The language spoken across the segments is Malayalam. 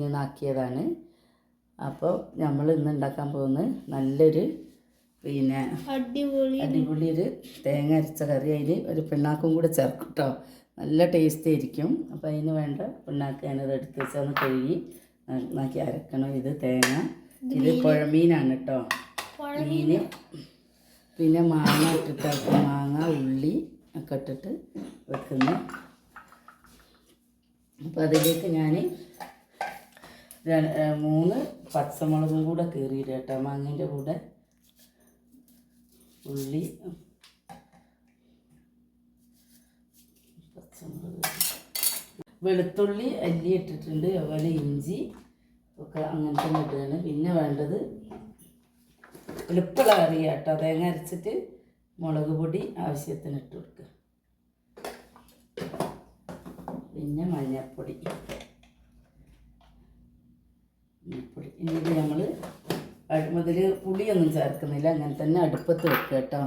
മീറ്റിങ്ങിൽ നിന്ന് അപ്പോൾ നമ്മൾ ഇന്ന് ഉണ്ടാക്കാൻ പോകുന്നത് നല്ലൊരു പിന്നെ അടിപൊളി. അടിപൊളി ഒരു തേങ്ങ അരച്ച കറി. അതിൽ ഒരു പിണ്ണാക്കും കൂടെ ചേർക്കും കേട്ടോ നല്ല ടേസ്റ്റ് ആയിരിക്കും. അപ്പോൾ അതിന് വേണ്ട പിണ്ണാക്ക് ഞാനത് എടുത്ത് വെച്ചൊന്ന് കഴുകി നന്നാക്കി അരക്കണം. ഇത് തേങ്ങ. ഇത് പുഴമീനാണ് കേട്ടോ മീൻ പിന്നെ മാങ്ങ ഇട്ടിട്ട് മാങ്ങ ഉള്ളി ഒക്കെ ഇട്ടിട്ട് വെക്കുന്നു. അപ്പോൾ അതിലേക്ക് ഞാൻ മൂന്ന് പച്ചമുളകും കൂടെ കീറിയിട്ട് കേട്ടോ മാങ്ങേന്റെ കൂടെ. ഉള്ളി വെളുത്തുള്ളി അല്ലി ഇട്ടിട്ടുണ്ട് അതുപോലെ ഇഞ്ചി ഒക്കെ അങ്ങനത്തെ ഇടുകയാണ് പിന്നെ വേണ്ടത് എളുപ്പമുള്ള കറി കേട്ടോ തേങ്ങ അരച്ചിട്ട് മുളക് പൊടി ആവശ്യത്തിന് ഇട്ട് കൊടുക്കുക. പിന്നെ മഞ്ഞൾപ്പൊടി മഞ്ഞൾപ്പൊടി ഇനി ഇത് നമ്മൾ മുതൽ പുളിയൊന്നും ചേർക്കുന്നില്ല. അങ്ങനെ തന്നെ അടുപ്പത്ത് വെക്കുക കേട്ടോ.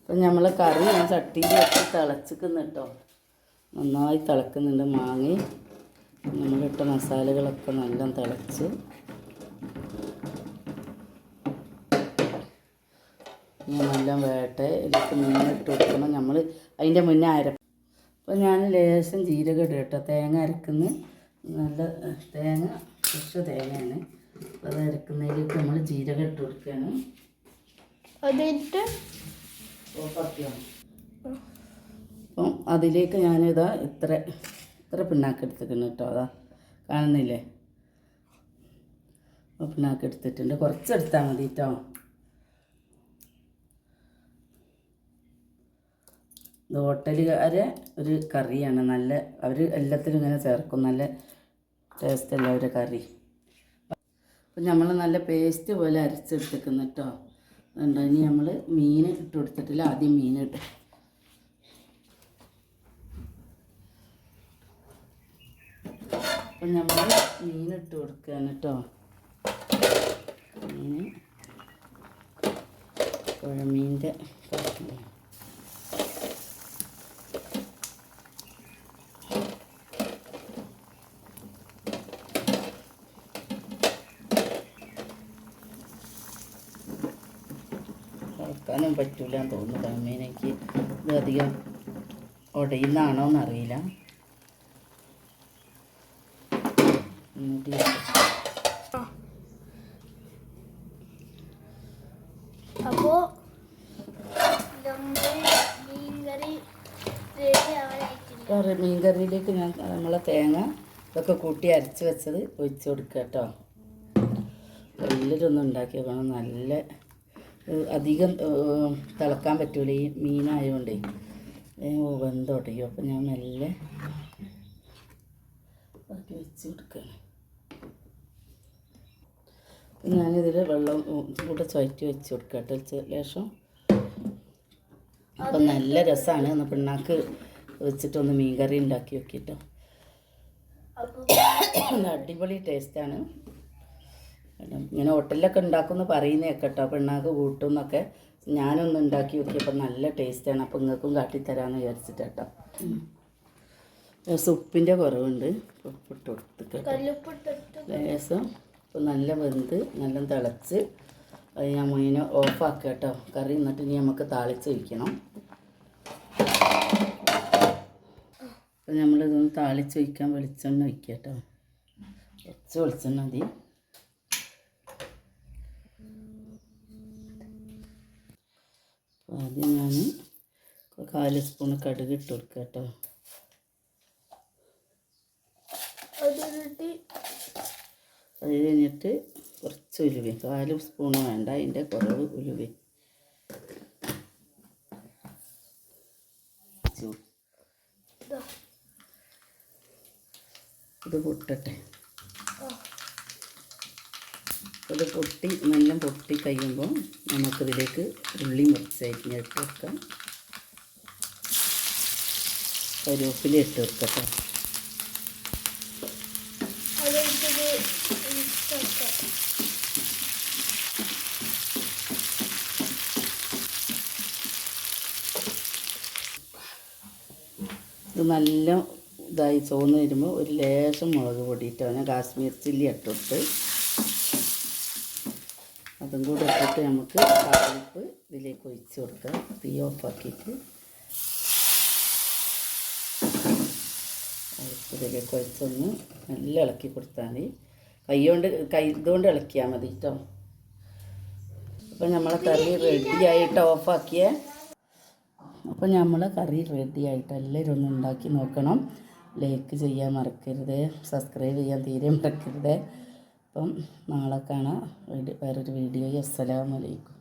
അപ്പം നമ്മൾ കറി ഞാൻ ചട്ടിയിൽ വെച്ച് തിളച്ചിക്കുന്നു കേട്ടോ. നന്നായി തിളക്കുന്നുണ്ട് മാങ്ങി. നമ്മളിട്ട മസാലകളൊക്കെ നല്ല തിളച്ച്. നല്ല വേട്ടെ. ഇതിലേക്ക് മീനിട്ട് കൊടുക്കണം. നമ്മൾ അതിന്റെ മുന്നേ അര അപ്പോൾ ഞാൻ ലേശം ജീരകം ഇടും കേട്ടോ. തേങ്ങ അരക്കുന്ന. നല്ല തേങ്ങ ഫ്രഷ് തേങ്ങയാണ്. അത് അരക്കുന്നതിലേക്ക് നമ്മൾ ജീരകം ഇട്ട് കൊടുക്കുകയാണ്. അതിട്ട് ഓഫാക്കിയാണ്. അപ്പം അതിലേക്ക് ഞാനിതാ ഇത്ര ഇത്ര പിണ്ണാക്ക് എടുത്തിട്ടുണ്ട് കേട്ടോ. അതാ കാണുന്നില്ലേ? പിണ്ണാക്ക് എടുത്തിട്ടുണ്ട്. കുറച്ച് എടുത്താൽ മതി കേട്ടോ. ഇത് ഹോട്ടലുകാരെ ഒരു കറിയാണ്. നല്ല അവർ എല്ലാത്തിലും ഇങ്ങനെ ചേർക്കും. നല്ല ടേസ്റ്റ് അല്ല അവരുടെ കറി. അപ്പം നമ്മൾ നല്ല പേസ്റ്റ് പോലെ അരച്ചെടുത്തേക്കുന്നു കേട്ടോ അതുകൊണ്ട് ഇനി നമ്മൾ മീൻ ഇട്ട് കൊടുത്തിട്ടില്ല ആദ്യം മീൻ ഇട്ട്. അപ്പം നമ്മൾ മീൻ ഇട്ട് കൊടുക്കുകയാണ് കേട്ടോ മീൻ പുഴമീന്റെ കഷ്ണം പറ്റില്ല പറ്റൂല എന്ന് തോന്നുന്നു. കമ്മീനയ്ക്ക് ഇത് അധികം ഉടയുന്നതാണോ എന്നറിയില്ല മൂടി വെക്കാം. അപ്പോ നമ്മുടെ മീൻകറി കറി മീൻ കറിയിലേക്ക് ഞാൻ നമ്മളെ തേങ്ങ ഇതൊക്കെ കൂട്ടി അരച്ച് വെച്ചത് ഒഴിച്ച് കൊടുക്കുക കേട്ടോ. എല്ലാവരും ഉണ്ടാക്കി വെക്കണം നല്ല അധികം തിളക്കാൻ പറ്റൂല. ഈ മീനായതുകൊണ്ടേ വെന്തോട്ടെ. വെന്തോട്ടയോ അപ്പം ഞാൻ മെല്ലെ ബാക്കി വെച്ച് കൊടുക്കുകയാണ് ഞാനിതിൽ വെള്ളം കൂടെ ചുവറ്റി വെച്ച് കൊടുക്കുക കേട്ടോ. വെച്ച ശേഷം അപ്പം നല്ല രസമാണ് ഒന്ന് പിണ്ണാക്ക് വെച്ചിട്ടൊന്ന് മീൻ കറി ഉണ്ടാക്കി നോക്കിയിട്ടോ അടിപൊളി ടേസ്റ്റാണ്. ഇങ്ങനെ ഹോട്ടലിലൊക്കെ ഉണ്ടാക്കുമെന്ന് പറയുന്നേ കേട്ടോ. പെണ്ണാക്ക് കൂട്ടും എന്നൊക്കെ ഞാനൊന്ന് ഉണ്ടാക്കി നോക്കിയപ്പോൾ നല്ല ടേസ്റ്റാണ് അപ്പോൾ നിങ്ങൾക്കും കാട്ടിത്തരാമെന്ന് വിചാരിച്ചിട്ട് കേട്ടോ. സുപ്പിന്റെ കുറവുണ്ട്. ഉപ്പിട്ട് കൊടുത്തിട്ട് ലേസം ഇപ്പം നല്ല വെന്ത് നല്ല തിളച്ച് അത് ഞാൻ മീനെ ഓഫാക്കുക കേട്ടോ. കറി എന്നിട്ട് ഇനി നമുക്ക് താളിച്ച് വയ്ക്കണം അപ്പം നമ്മളിതൊന്ന് താളിച്ച് വയ്ക്കാൻ വെളിച്ചെണ്ണ വയ്ക്കുക കേട്ടോ. കുറച്ച് വെളിച്ചെണ്ണ മതി. ആദ്യം ഞാൻ കാൽ സ്പൂൺ കടുക് ഇട്ട് കൊടുക്കുക കേട്ടോ അത് കഴിഞ്ഞിട്ട് കുറച്ച് ഉലുവ കാൽ സ്പൂൺ വേണ്ട അതിന്റെ കുറവ് ഉലുവ ഇതാ. പൊട്ടട്ടെ. ഇത് പൊട്ടി നല്ല പൊട്ടി കഴിയുമ്പോൾ നമുക്കിതിലേക്ക് ഉള്ളി മുറിച്ചരിഞ്ഞ് ഇട്ട് വെക്കാം. കരുവേപ്പില ഇട്ട് വെക്കട്ടെ ഇത് നല്ല ഇതായി ചോന്ന് വരുമ്പോൾ ഒരു ലേശം മുളക് പൊടിയിട്ടാണ്. ഞാൻ കാശ്മീർ ചില്ലി ഇട്ടിട്ട് അതും കൂടെ ഇട്ടിട്ട് നമുക്ക് കാപ്പ് ഇതിലേക്ക് ഒഴിച്ച് കൊടുക്കാം. തീ ഓഫാക്കിയിട്ട് ഇതിലേക്ക് ഒഴിച്ചൊന്ന് നല്ല ഇളക്കി കൊടുത്താൽ മതി. കൈകൊണ്ട് കൈ ഇതുകൊണ്ട് ഇളക്കിയാൽ മതി കേട്ടോ അപ്പം നമ്മളെ കറി റെഡിയായിട്ട് ഓഫാക്കിയേ അപ്പം നമ്മൾ കറി റെഡിയായിട്ട് എല്ലാവരും ഒന്ന് ഉണ്ടാക്കി നോക്കണം. ലൈക്ക് ചെയ്യാൻ മറക്കരുത്. സബ്സ്ക്രൈബ് ചെയ്യാൻ തീരെ മറക്കരുത്. അപ്പം നാളെ കാണാം വേറൊരു വീഡിയോ. അസ്സലാമലൈക്കും